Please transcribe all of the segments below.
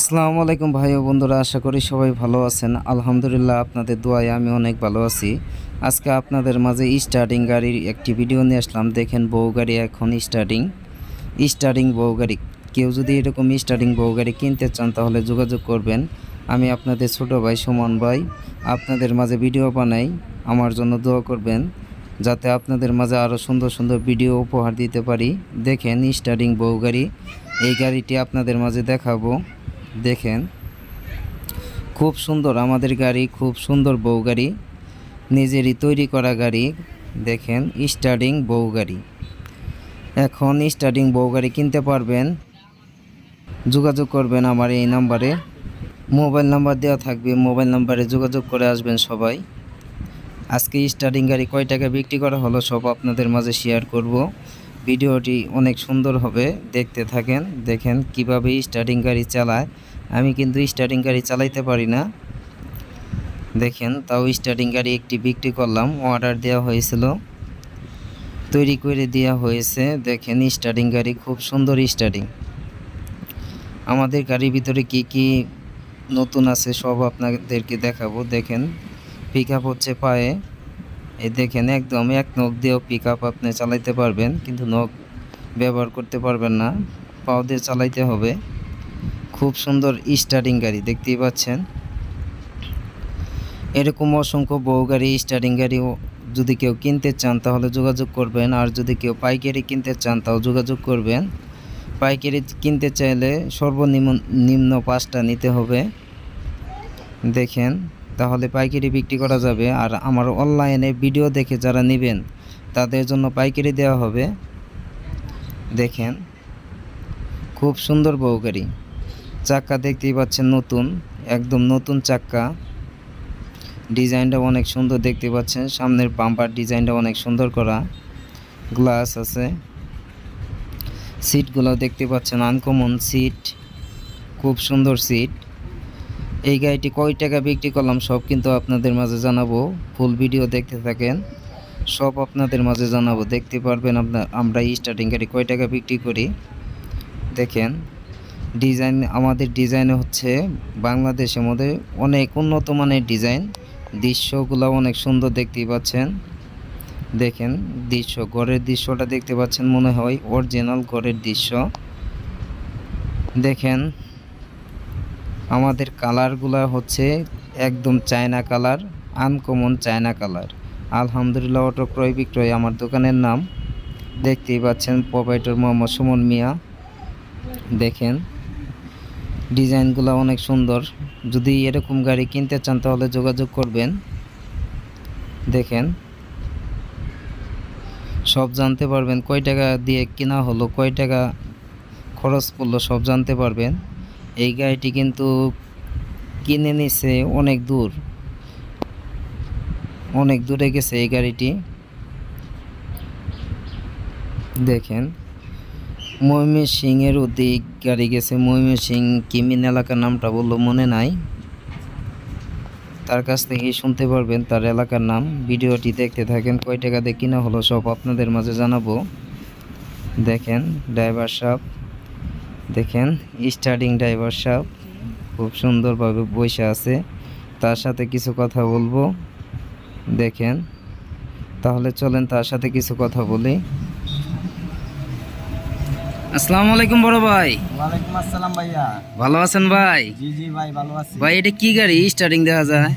আসসালামু আলাইকুম ভাই ও বন্ধুরা, আশা করি সবাই ভালো আছেন। আলহামদুলিল্লাহ আপনাদের দোয়ায় আমি অনেক ভালো আছি। আজকে আপনাদের মাঝে স্টার্টিং গাড়ির একটি ভিডিও নিয়ে আসলাম। দেখেন বউ গাড়ি এখন স্টার্টিং স্টার্টিং বউ গাড়ি। কেউ যদি এরকম স্টার্টিং বউ গাড়ি কিনতে চান, তাহলে যোগাযোগ করবেন। আমি আপনাদের ছোট ভাই সুমন ভাই আপনাদের মাঝে ভিডিও বানাই। আমার জন্য দোয়া করবেন, যাতে আপনাদের মাঝে আরও সুন্দর সুন্দর ভিডিও উপহার দিতে পারি। দেখেন স্টার্টিং বউ গাড়ি। এই গাড়িটি আপনাদের মাঝে দেখাবো। দেখেন। খুব সুন্দর আমাদের গাড়ি, খুব সুন্দর বউ গাড়ি। নিজেরই তৈরি করা গাড়ি, দেখেন স্টার্টিং বউ গাড়ি। এখন স্টার্টিং বউ গাড়ি কিনতে পারবেন। যোগাযোগ করবেন আমার এই নাম্বারে। মোবাইল নাম্বার দেওয়া থাকবে, মোবাইল নাম্বারে যোগাযোগ করে আসবেন সবাই। আজকে স্টার্টিং গাড়ি কয় টাকা বিক্রি করা হলো সব আপনাদের মাঝে শেয়ার করব। ভিডিওটি অনেক সুন্দর হবে, দেখতে থাকেন, দেখেন কীভাবে স্টার্টিং গাড়ি চালায়। আমি কিন্তু স্টার্টিং গাড়ি চালাইতে পারি না। দেখেন, তাও স্টার্টিং গাড়ি একটি বিক্রি করলাম অর্ডার দেওয়া হয়েছিল। তৈরি করে দেওয়া হয়েছে, দেখেন স্টার্টিং গাড়ি, খুব সুন্দর স্টার্টিং আমাদের গাড়ির ভিতরে কি কি নতুন আছে সব আপনাদেরকে দেখাবো। দেখেন পিক হচ্ছে পায়ে। এই দেখেন, একদম এক নখ দিয়েও পিক আপ আপনি চালাইতে পারবেন, কিন্তু নখ ব্যবহার করতে পারবেন না। পাও দিয়ে চালাইতে হবে। খুব সুন্দর স্টার্টিং গাড়ি, দেখতেই পাচ্ছেন। এরকম অসংখ্য বউ গাড়ি স্টার্টিং গাড়িও যদি কেউ কিনতে চান, তাহলে যোগাযোগ করবেন। আর যদি কেউ পাইকারি কিনতে চান, তাও যোগাযোগ করবেন। পাইকারি কিনতে চাইলে সর্বনিম্ন নিম্ন পাঁচটা নিতে হবে। দেখেন। তাহলে পাইকারি বিক্রি করা যাবে। আর আমার অনলাইনে ভিডিও দেখে যারা নেবেন, তাদের জন্য পাইকারি দেওয়া হবে। দেখেন, খুব সুন্দর বউ গাড়ি। চাক্কা দেখতেই পাচ্ছেন নতুন, একদম নতুন চাক্কা। ডিজাইনটা অনেক সুন্দর দেখতে পাচ্ছেন, সামনের বাম্পার ডিজাইনটা অনেক সুন্দর করা। গ্লাস আছে। সিটগুলো দেখতে পাচ্ছেন আনকমন সিট খুব সুন্দর সিট এই গাড়িটি কয় টাকা বিক্রি করলাম সব কিন্তু আপনাদের মাঝে জানাব। ফুল ভিডিও দেখতে থাকেন, সব আপনাদের মাঝে জানাব। দেখতে পারবেন আপনার, আমরা স্টার্টিং গাড়ি কয় টাকা বিক্রি করি। দেখেন ডিজাইন আমাদের ডিজাইনে হচ্ছে বাংলাদেশের মধ্যে অনেক উন্নত মানের ডিজাইন দৃশ্যগুলো অনেক সুন্দর দেখতেই পাচ্ছেন। দেখেন, দৃশ্য, ঘরের দৃশ্যটা দেখতে পাচ্ছেন মনে হয় অরিজিনাল ঘরের দৃশ্য। দেখেন আমাদের কালারগুলা হচ্ছে একদম China colour uncommon China colour আলহামদুলিল্লাহ, অটো ক্রয় বিক্রয় আমার দোকানের নাম। দেখতেই পাচ্ছেন প্রোপাইটর মোহাম্মদ সুমন মিয়া। দেখেন ডিজাইনগুলো অনেক সুন্দর। যদি এরকম গাড়ি কিনতে চান তাহলে যোগাযোগ করবেন। দেখেন, সব জানতে পারবেন কয় টাকা দিয়ে কেনা হলো, কয় টাকা খরচ পড়ল, সব জানতে পারবেন। এই গাড়িটি কিন্তু কিনে নিছে অনেক দূর। অনেক দূরে গেছে এই গাড়িটি। দেখেন ময়মে সিংয়ের অধিক গাড়ি গেছে। ময়মে সিং কিমিন এলাকার নামটা বলল মনে নাই। তার কাছ থেকে শুনতে পারবেন তার এলাকার নাম। ভিডিওটি দেখতে থাকেন, কয় টাকা দিয়ে কিনা হলো সব আপনাদের মাঝে জানাব। দেখেন, ড্রাইভার সাহেব দেখেন স্টার্টিং ড্রাইভার সাহেব খুব সুন্দরভাবে বসে আছে। তার সাথে কিছু কথা বলব। দেখেন তাহলে চলেন তার সাথে কিছু কথা বলি। আসসালামু আলাইকুম বড় ভাই। ওয়ালাইকুম আসসালাম ভাইয়া। ভালো আছেন ভাই? জি জি ভাই ভালো আছি। ভাই এটা কি গাড়ি? স্টার্টিং দেখা যায়?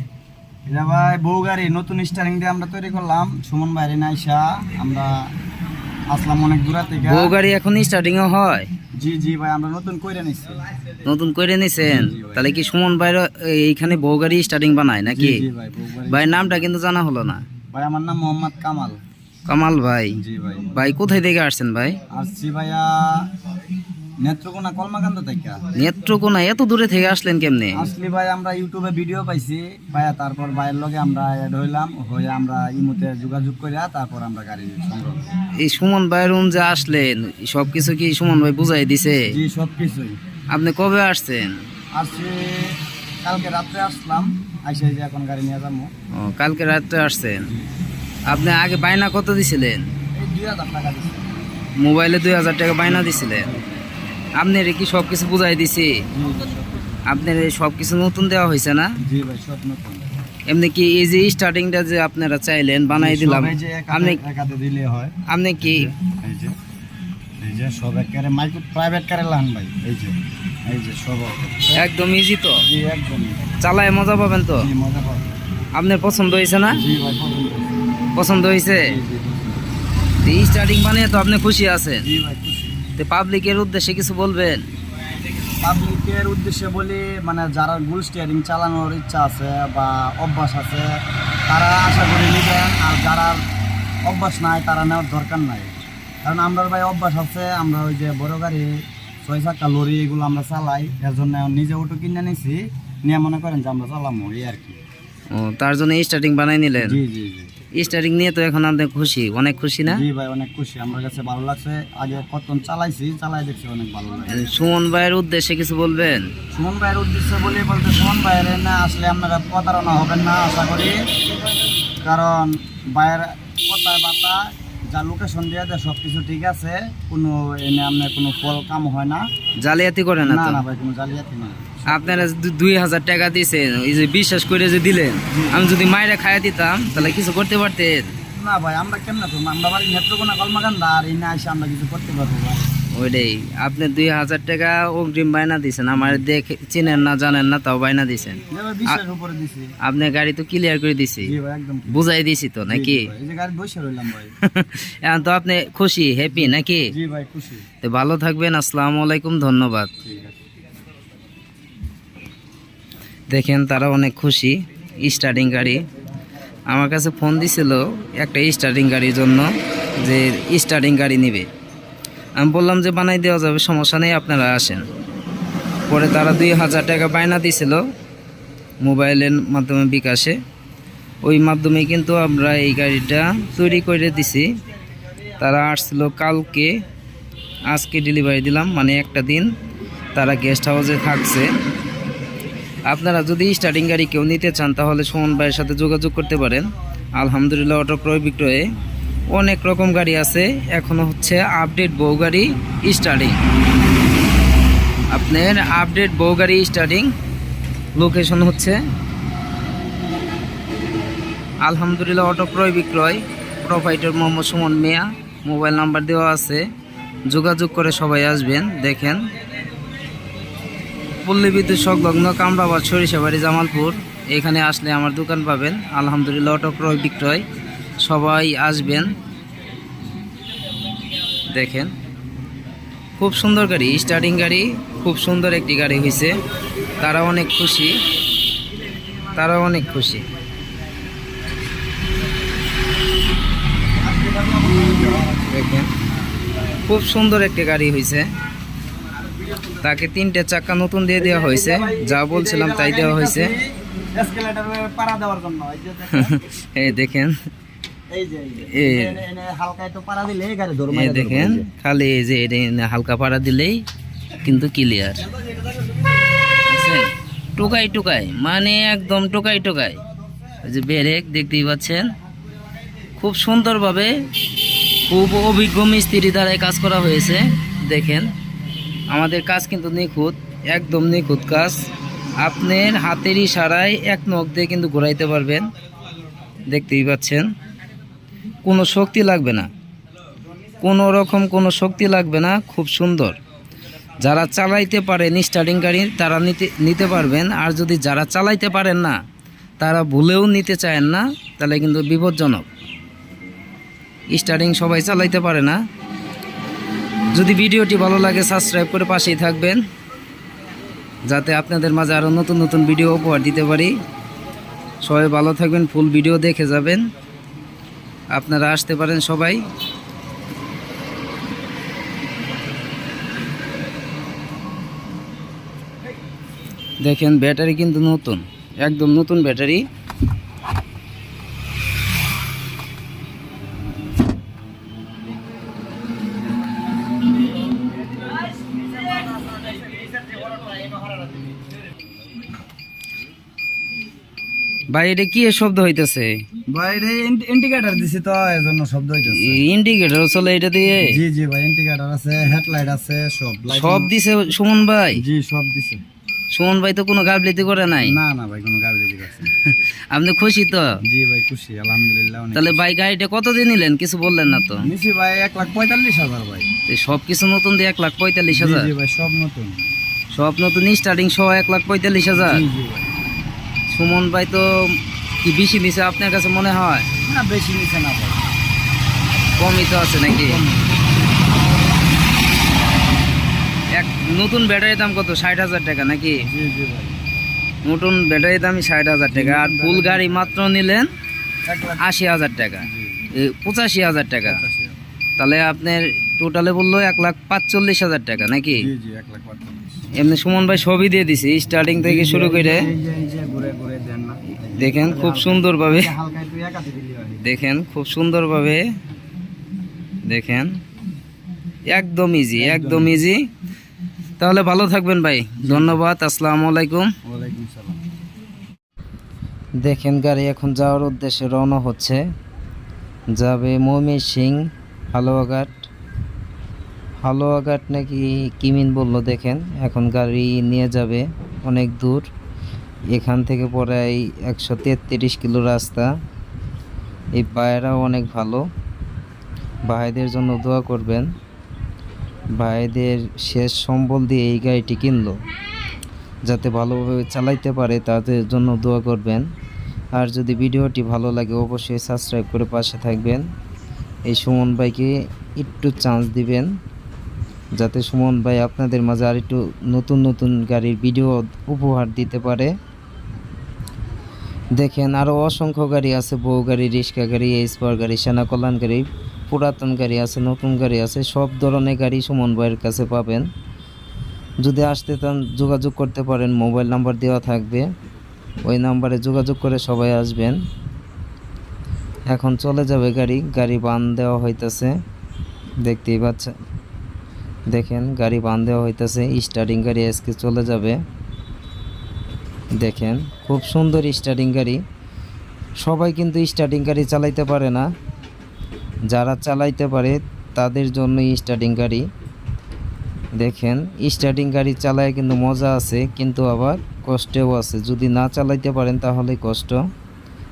এটা ভাই বউ গাড়ি নতুন স্টারিং দিয়ে আমরা তৈরি করলাম। সুমন ভাইরে নাইসা আমরা আসলাম অনেক দূরা থেকে। বউ গাড়ি এখন স্টার্টিং হয়? জি জি ভাই আমরা নতুন কইরে নিছি। নতুন নিছেন? তাহলে কি সুমন ভাইর এইখানে বউ গাড়ি স্টার্টিং বানায় নাকি? জি ভাই ভাই নামটা কিন্তু জানা হলো না। ভাই আমার নাম মোহাম্মদ কামাল। কামাল ভাই। জি ভাই। ভাই কোথায় থেকে আসছেন ভাই? আসছি ভাইয়া নেত্রকোনা কলমাকান্ত থেকে। নেত্রকোনা এত দূরে থেকে আসলেন কেমনে? আসলি ভাই আমরা ইউটিউবে ভিডিও পাইছি। ভাইয়া তারপর ভাইয়ের লগে আমরা অ্যাড হইলাম হয়ে আমরা ইমুতে যোগাযোগ করিয়া তারপর আমরা গাড়ি সংগ্রহ এই সুমন ভাইয়ের রুম যে আসলেন সব কিছু কি সুমন ভাই বুঝাই দিছে? জি সব কিছুই আপনি কবে আসছেন? আসছি কালকে রাত্রে আসলাম আইসা যে এখন গাড়ি নিয়ে যাব। ও কালকে রাত্রে আসছেন? আপনি আগে বাইনা কত দিছিলেন? এই দুই হাজার টাকা দিচ্ছে মোবাইলে দুই হাজার টাকা বাইনা দিছিলেন? আপনি কি সব কিছু বুঝাই দিছি। আপনার এই সব কিছু নতুন দেওয়া হয়েছে না? এমনি কি এই যে স্টার্টিংটা যে আপনারা চাইলেন বানাই দিলাম। এই আপনি দিলে হয়। কি এই যে এই যে সব একেবারে মাইক্রো প্রাইভেট কারে লান ভাই এই যে এই যে সব একদম ইজি তো? জি একদম চালায় মজা পাবেন তো? জি মজা পাবে আপনার পছন্দ হয়েছে না? জি ভাই পছন্দ হয়েছে। জি, জি, স্টার্টিং বানিয়ে তো আপনি খুশি আছেন। জি ভাই পাবলিকের উদ্দেশ্যে কিছু বলবেন? পাবলিকের উদ্দেশ্যে বলি মানে যারা গুল স্টিয়ারিং চালানোর ইচ্ছা আছে বা অভ্যাস আছে তারা আশা করি নেবেন। আর যারা অভ্যাস নাই তারা নেওয়ার দরকার নাই। কারণ আমরা ভাই অভ্যাস আছে আমরা ওই যে বড় গাড়ি ছয় চাকা লরি এগুলো আমরা চালাই। এর জন্য নিজে অটো কিনে নিছি। নিয়ে মনে করেন যে আমরা চালামো এই আর কি। ও তার জন্য স্টার্টিং বানাই নিলেন? জি জি জি। স্টার্টিং নিয়ে তো এখন আপনি খুশি অনেক খুশি না? জি ভাই অনেক খুশি। আমার কাছে ভালো লাগছে। আগে কতক্ষণ চালাইছি চালাই দেখছি অনেক ভালো লাগে। সুমন ভাইয়ের উদ্দেশ্যে কিছু বলবেন? সুমন ভাইয়ের উদ্দেশ্যে বলি বলতে সুমন ভাইয়ের না আসলে আপনারা প্রতারণা হবেন না আশা করি। কারণ ভাইয়ের কথায় বার্তা যা লোকেশন দিয়ে দেয় সব কিছু ঠিক আছে। কোনো এনে আপনার কোনো ফল কাম হয় না। জালিয়াতি করে না না না ভাই কোনো জালিয়াতি না আপনারা দুই হাজার টাকা দিয়েছেন এই যে বিশ্বাস করে যে দিলেন আমি যদি মায়েরা খাইয়া দিতাম তাহলে কিছু করতে পারতেন। না ভাই আমরা কেমন আমরা বাড়ি নেত্রকোনা কলমাকান্দা আর এনে এসে আমরা কিছু করতে পারব ভাই। ওইটাই। আপনি দুই হাজার টাকা অগ্রিম বায়না দিয়েছেন আমার দেখে চিনেন না জানেন না তাও বায়না দিয়েছেন বিশ্বাসের উপরে দিছি। আপনি গাড়ি তো ক্লিয়ার করে দিছি। জি ভাই একদম বুঝাই দিছি তো নাকি? এই যে গাড়ি বসে রইলাম ভাই। এখন তো আপনি খুশি হ্যাপি নাকি? জি ভাই খুশি। তো ভালো থাকবেন আসসালামু আলাইকুম ধন্যবাদ। ঠিক আছে। দেখেন তারা অনেক খুশি স্টার্টিং গাড়ি। আমার কাছে ফোন দিছিল একটা স্টার্টিং গাড়ির জন্য যে স্টার্টিং গাড়ি নেবে। আমি বললাম যে বানাই দেওয়া যাবে, সমস্যা নেই, আপনারা আসেন। পরে তারা দুই হাজার টাকা বায়না দিছিল মোবাইলের মাধ্যমে বিকাশে। ওই মাধ্যমে কিন্তু আমরা এই গাড়িটা তৈরি করে দিছি। তারা আসছিল কালকে, আজকে ডেলিভারি দিলাম মানে একটা দিন তারা গেস্ট হাউসে থাকছে। আপনারা যদি স্টার্টিং গাড়ি কেউ নিতে চান, তাহলে সুমন ভাইয়ের সাথে যোগাযোগ করতে পারেন। আলহামদুলিল্লাহ, অটো ক্রয় বিক্রয়ে অনেক রকম গাড়ি আছে। এখনও হচ্ছে আপডেট বউ গাড়ি স্টার্টিং আপনার আপডেট বউ গাড়ি স্টার্টিং লোকেশন হচ্ছে আলহামদুলিল্লাহ, অটো ক্রয় বিক্রয়। Provider Mohammad Sumon Miya mobile number দেওয়া আছে। যোগাযোগ করে সবাই আসবেন, দেখেন। পল্লী বিদ্যুৎ সংলগ্ন কামরাবাদ সরিষাবাড়ি, জামালপুর। এখানে আসলে আমার দোকান পাবেন। আলহামদুলিল্লাহ, অটো ক্রয়, বিক্রয়। সবাই আসবেন। দেখেন। খুব সুন্দর গাড়ি স্টার্টিং গাড়ি। খুব সুন্দর একটি গাড়ি হয়েছে তারা অনেক খুশি। তারা অনেক খুশি। দেখেন। খুব সুন্দর একটি গাড়ি হয়েছে তাকে তিনটে চাকা নতুন দিয়ে দেওয়া হয়েছে। যা বলছিলাম তাই দেওয়া হয়েছে। দেখেন, দেখেন। খালি এই যে হালকা পাড়া দিলেই কিন্তু ক্লিয়ার টোকাই টোকাই মানে একদম টোকাই টোকাই ওই যে ব্রেক দেখতেই পাচ্ছেন? খুব সুন্দরভাবে খুব অভিজ্ঞ মিস্ত্রি দ্বারা এই কাজ করা হয়েছে। দেখেন। আমাদের কাজ কিন্তু নিখুঁত, একদম নিখুঁত কাজ। আপনার হাতের ইশারায় এক নখ দিয়ে কিন্তু ঘোরাইতে পারবেন। দেখতেই পাচ্ছেন। কোনো শক্তি লাগবে না। কোনো রকম কোনো শক্তি লাগবে না, খুব সুন্দর। যারা চালাইতে পারেন স্টার্টিং গাড়ি, তারা নিতে নিতে পারবেন। আর যদি যারা চালাইতে পারেন না, তারা ভুলেও নিতে চায় না, তাহলে কিন্তু বিপজ্জনক। স্টার্টিং সবাই চালাইতে পারে না। যদি ভিডিওটি ভালো লাগে সাবস্ক্রাইব করে পাশেই থাকবেন। যাতে আপনাদের মাঝে আরও নতুন নতুন ভিডিও উপহার দিতে পারি। সবাই ভালো থাকবেন ফুল ভিডিও দেখে যাবেন। আপনারা আসতে পারেন সবাই। দেখেন, ব্যাটারি কিন্তু নতুন, একদম নতুন ব্যাটারি। ভাই এটা কি শব্দ হইতেছে? ইন্ডিকেটর দিছি তো এজন্য শব্দ হইতেছে। ইন্ডিকেটর চলে এটা দিয়ে? জি জি ভাই ইন্ডিকেটর আছে হেডলাইট আছে সব সব দিছে সুমন ভাই? জি সব দিছে। সুমন ভাই তো কোনো গাবলিতে করে নাই? না না ভাই কোনো না। আপনি খুশি তো? জি ভাই খুশি আলহামদুলিল্লাহ তাহলে ভাই গাড়িটা কতদিন নিলেন? কিছু বললেন না তো। নিছি ভাই এক লাখ পঁয়তাল্লিশ হাজার ভাই। সব কিছু নতুন দিয়ে এক লাখ পঁয়তাল্লিশ হাজার? জি ভাই সব নতুন। সব নতুন স্টার্টিং সহ এক লাখ পঁয়তাল্লিশ হাজার। সুমন ভাই তো কি বেশি নিছে আপনার কাছে মনে হয়? না বেশি নিছে না ভাই। কমই তো আছে নাকি? এক নতুন ব্যাটারির দাম কত? ষাট হাজার টাকা নাকি? নতুন ব্যাটারির দামই ষাট হাজার টাকা। আর ফুল গাড়ি মাত্র নিলেন আশি হাজার টাকা। পঁচাশি হাজার টাকা। তাহলে আপনার টোটালে বলল এক লাখ পাঁচচল্লিশ হাজার টাকা নাকি? এক লাখ এমনি সুমন ভাই সবই দিয়ে দিছি স্টার্টিং থেকে শুরু করে। দেখেন খুব সুন্দরভাবে। দেখেন খুব সুন্দরভাবে। দেখেন। একদম ইজি একদম ইজি তাহলে ভালো থাকবেন ভাই। ধন্যবাদ আসসালামু আলাইকুম। দেখেন গাড়ি এখন যাওয়ার উদ্দেশ্যে রওনা হচ্ছে। যাবে মমি সিং হালুয়াঘাট। হালুয়াঘাট নাকি কিমিন বলল দেখেন, এখন গাড়ি নিয়ে যাবে অনেক দূর। এখান থেকে প্রায় একশো তেত্রিশ কিলো রাস্তা। এই ভাইয়েরাও অনেক ভালো। ভাইদের জন্য দোয়া করবেন। ভাইদের শেষ সম্বল দিয়ে এই গাড়িটি কিনলো। যাতে ভালোভাবে চালাইতে পারে তাদের জন্য দোয়া করবেন। আর যদি ভিডিওটি ভালো লাগে অবশ্যই সাবস্ক্রাইব করে পাশে থাকবেন। এই সুমন ভাইকে একটু চান্স দিবেন। যাতে সুমন ভাই আপনাদের মাঝে আর একটু নতুন নতুন গাড়ির ভিডিও উপহার দিতে পারে। দেখেন আরও অসংখ্য গাড়ি আছে, বউ গাড়ি, রিক্সা গাড়ি স্পার গাড়ি সেনা কল্যাণ গাড়ি, পুরাতন গাড়ি আছে, নতুন গাড়ি আছে, সব ধরনের গাড়ি সুমন ভাইয়ের কাছে পাবেন। যদি আসতে চান, যোগাযোগ করতে পারেন, মোবাইল নাম্বার দেওয়া থাকবে। ওই নাম্বারে যোগাযোগ করে সবাই আসবেন। এখন চলে যাবে গাড়ি গাড়ি বান দেওয়া হইতাছে। দেখতেই পাচ্ছেন। দেখেন, গাড়ি বান দেওয়া হইতাছে স্টার্টিং গাড়ি আজকে চলে যাবে। দেখেন, খুব সুন্দর স্টার্টিং গাড়ি। সবাই কিন্তু স্টার্টিং গাড়ি চালাইতে পারে না। যারা চালাইতে পারে, তাদের জন্য স্টার্টিং গাড়ি। দেখেন স্টার্টিং গাড়ি চালায় কিন্তু মজা আছে, কিন্তু আবার কষ্টেও আছে। যদি না চালাইতে পারেন, তাহলে কষ্ট।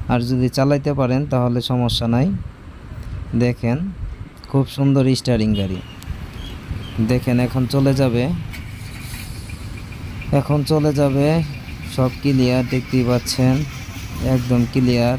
আর যদি চালাইতে পারেন, তাহলে সমস্যা নাই। দেখেন, খুব সুন্দর স্টারিং গাড়ি। দেখেন এখন চলে যাবে। এখন চলে যাবে। সব ক্লিয়ার দেখতেই পাচ্ছেন। একদম ক্লিয়ার